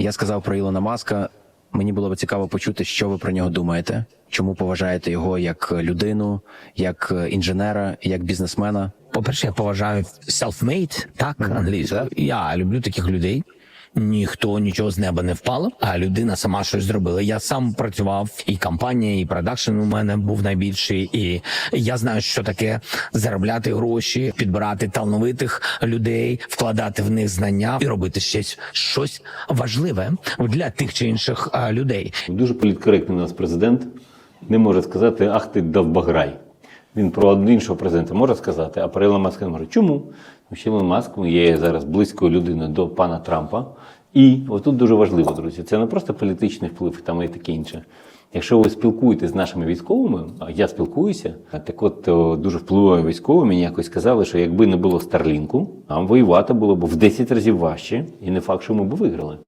Я сказав про Ілона Маска. Мені було б цікаво почути, що ви про нього думаєте. Чому поважаєте його як людину, як інженера, як бізнесмена? По-перше, я поважаю self-made, так, англійською. Я люблю таких людей. Ніхто нічого з неба не впало, а людина сама щось зробила. Я сам працював, і компанія, і продакшн у мене був найбільший. І я знаю, що таке заробляти гроші, підбирати талановитих людей, вкладати в них знання і робити щось, щось важливе для тих чи інших людей. Дуже політкоректний у нас президент не може сказати, ах ти довбаграй. Він про іншого президента може сказати, а про Ілона Маска не може. Чому? Тому що Ілон Маск є зараз близькою людиною до пана Трампа. І отут дуже важливо, друзі, це не просто політичний вплив там і таке інше. Якщо ви спілкуєтесь з нашими військовими, а я спілкуюся, так от дуже впливові військові мені якось сказали, що якби не було Старлінку, нам воювати було б в 10 разів важче, і не факт, що ми б виграли.